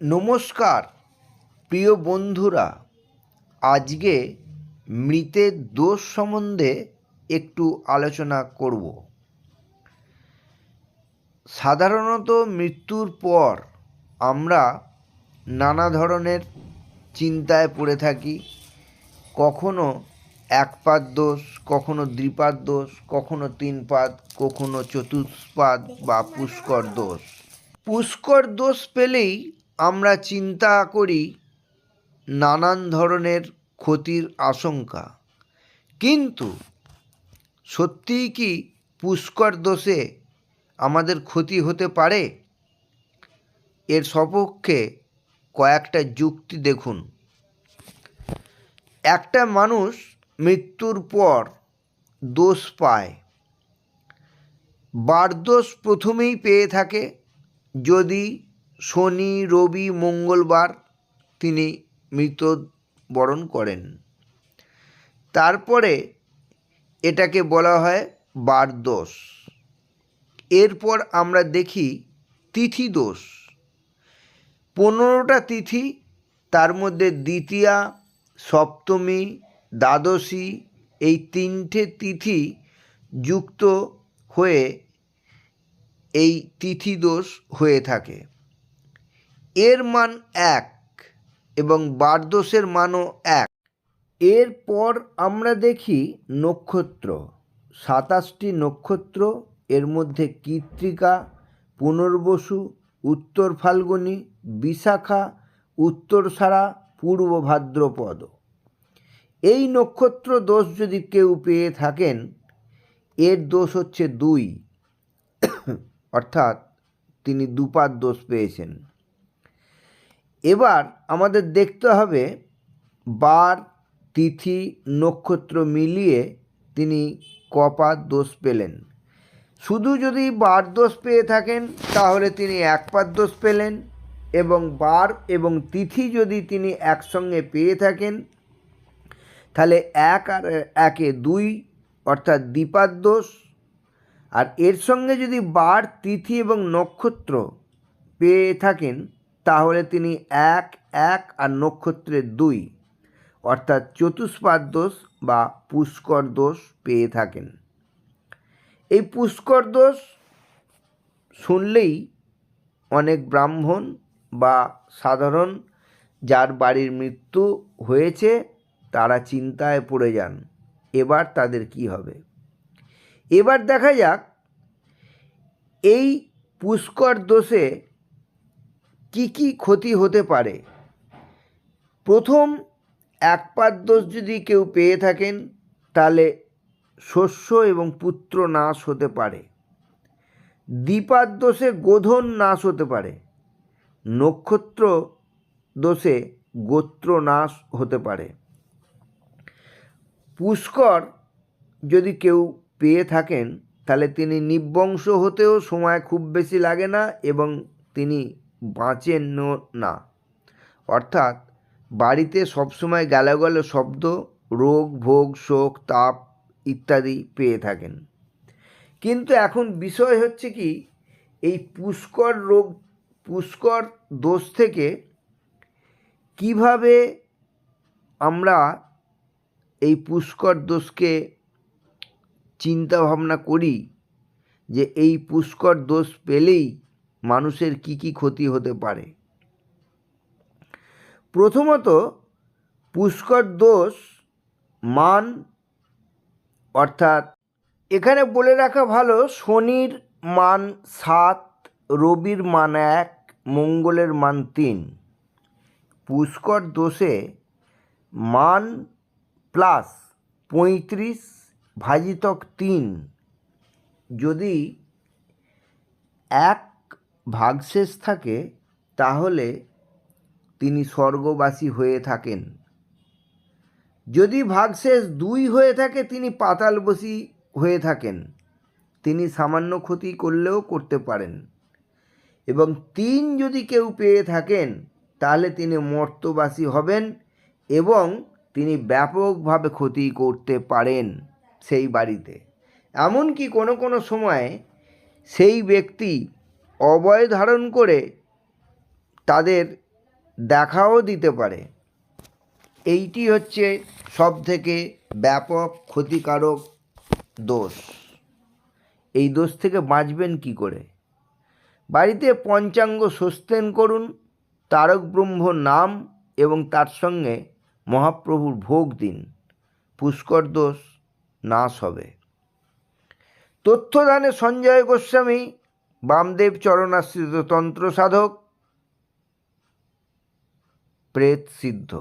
নমস্কার, প্রিয় বন্ধুরা। আজকে মৃতের দোষ সম্বন্ধে একটু আলোচনা করব। সাধারণত মৃত্যুর পর আমরা নানা ধরনের চিন্তায় পড়ে থাকি। কখনো এক পাদ দোষ, কখনো দ্বিপাদ দোষ, কখনো তিন পাদ কখনো চতুষ্পাদ বা পুষ্কর দোষ। পুষ্কর দোষ পেলেই আমরা চিন্তা করি নানান ধরনের ক্ষতির আশঙ্কা। কিন্তু সত্যিই কি পুষ্কর দোষে আমাদের ক্ষতি হতে পারে? এর সপক্ষে কয়েকটা যুক্তি দেখুন। একটা মানুষ মৃত্যুর পর দোষ পায়। বারদোষ প্রথমেই পেয়ে থাকে যদি শনি, রবি, মঙ্গলবার তিনি মৃত্যুবরণ করেন। তারপরে এটাকে বলা হয় বারদোষ। এরপর আমরা দেখি তিথি দোষ। পনেরোটা তিথি, তার মধ্যে দ্বিতীয়া, সপ্তমী, দ্বাদশী, এই তিনটে তিথি যুক্ত হয়ে এই তিথি দোষ হয়ে থাকে। এর মান এক এবং বারদোষের মানও এক। এরপর আমরা দেখি নক্ষত্র। সাতাশটি নক্ষত্র, এর মধ্যে কৃত্তিকা পুনর্বসু, উত্তর ফাল্গুনী, বিশাখা, উত্তরসারা, পূর্ব ভাদ্রপদ। এই নক্ষত্র দোষ যদি কেউ পেয়ে থাকেন, এর দোষ হচ্ছে দুই। অর্থাৎ তিনি দুপাত দোষ পেয়েছেন। এবার আমাদের দেখতে হবে বার, তিথি, নক্ষত্র মিলিয়ে তিনি কপাত দোষ পেলেন। শুধু যদি বার দোষ পেয়ে থাকেন, তাহলে তিনি এক পাত দোষ পেলেন এবং বার এবং তিথি যদি তিনি একসঙ্গে পেয়ে থাকেন, তাহলে এক আর একে দুই অর্থাৎ দ্বিপাদ দোষ। আর এর সঙ্গে যদি বার, তিথি এবং নক্ষত্র পেয়ে থাকেন তাহলে তিনি এক এক আর নক্ষত্রের দুই, অর্থাৎ চতুষ্পাদ দোষ বা পুষ্কর দোষ পেয়ে থাকেন। এই পুষ্কর দোষ শুনলেই অনেক ব্রাহ্মণ বা সাধারণ যার বাড়ির মৃত্যু হয়েছে, তারা চিন্তায় পড়ে যান, এবার তাদের কি হবে? এবার দেখা যাক, এই পুষ্কর দোষে কি কি ক্ষতি হতে পারে? প্রথম, এক একপাত দোষ যদি কেউ পেয়ে থাকেন, তাহলে শস্য এবং পুত্র নাশ হতে পারে। দ্বিপাদ দোষে গোধন নাশ হতে পারে। নক্ষত্র দোষে গোত্র নাশ হতে পারে। পুষ্কর যদি কেউ পেয়ে থাকেন, তাহলে তিনি নিবংশ হতেও সময় খুব বেশি লাগে না এবং তিনি বাঁচেন না অর্থাৎ বাড়িতে সবসময় গালাগালো শব্দ, রোগ, ভোগ, শোক, তাপ ইত্যাদি পেয়ে থাকেন। কিন্তু এখন বিষয় হচ্ছে কি, এই পুষ্কর রোগ, পুষ্কর দোষ থেকে কীভাবে আমরা এই পুষ্কর দোষকে চিন্তা ভাবনা করি যে এই পুষ্কর দোষ পেলেই মানুষের কি কি ক্ষতি হতে পারে? প্রথমত, পুষ্কর দোষ, মান, অর্থাৎ এখানে বলে রাখা ভালো, শনির মান সাত, রবির মান এক, মঙ্গলের মান তিন। পুষ্কর দোষে মান প্লাস পঁয়ত্রিশ ভাজিতক তিন। যদি এক ভাগশেষ থাকে, তাহলে তিনি স্বর্গবাসী হয়ে থাকেন। যদি ভাগশেষ দুই হয়ে থাকে, তিনি পাতালবসী হয়ে থাকেন। তিনি সামান্য ক্ষতি করলেও করতে পারেন। এবং তিন যদি কেউ পেয়ে থাকেন, তাহলে তিনি মর্তবাসী হবেন এবং তিনি ব্যাপকভাবে ক্ষতি করতে পারেন সেই বাড়িতে। এমনকি কোনো কোনো সময় সেই ব্যক্তি অবয় ধারণ করে তাদের দেখাও দিতে পারে। এইটি হচ্ছে সব থেকে ব্যাপক ক্ষতিকারক দোষ। এই দোষ থেকে বাঁচবেন কি করে? বাড়িতে পঞ্চাঙ্গ সস্তেন করুন, তারক ব্রহ্ম নাম এবং তার সঙ্গে মহাপ্রভুর ভোগ দিন। পুষ্কর দোষ নাশ হবে। তথ্যদানে সঞ্জয় গোস্বামী বামদেব চরণাশ্রিত তন্ত্র সাধক প্রেত সিদ্ধ।